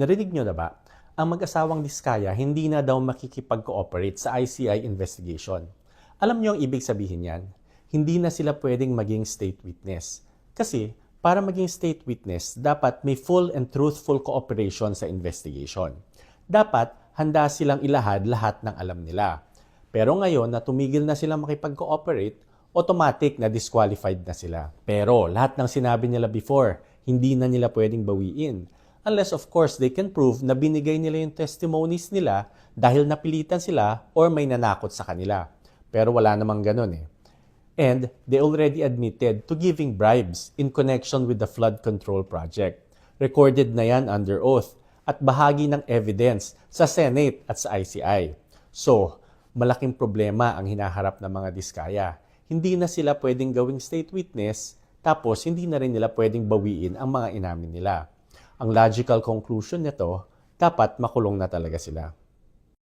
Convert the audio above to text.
Narinig nyo na ba? Ang mag-asawang Diskaya hindi na daw makikipag-cooperate sa ICI investigation. Alam nyo ang ibig sabihin yan? Hindi na sila pwedeng maging state witness. Kasi para maging state witness, dapat may full and truthful cooperation sa investigation. Dapat handa silang ilahad lahat ng alam nila. Pero ngayon na tumigil na sila makipag-cooperate, automatic na disqualified na sila. Pero lahat ng sinabi nila before, hindi na nila pwedeng bawiin. Unless of course they can prove na binigay nila yung testimonies nila dahil napilitan sila or may nanakot sa kanila. Pero wala namang ganun eh. And they already admitted to giving bribes in connection with the flood control project. Recorded na yan under oath at bahagi ng evidence sa Senate at sa ICI. So, malaking problema ang hinaharap ng mga diskaya. Hindi na sila pwedeng gawing state witness, tapos hindi na rin nila pwedeng bawiin ang mga inamin nila. Ang logical conclusion nito, dapat makulong na talaga sila.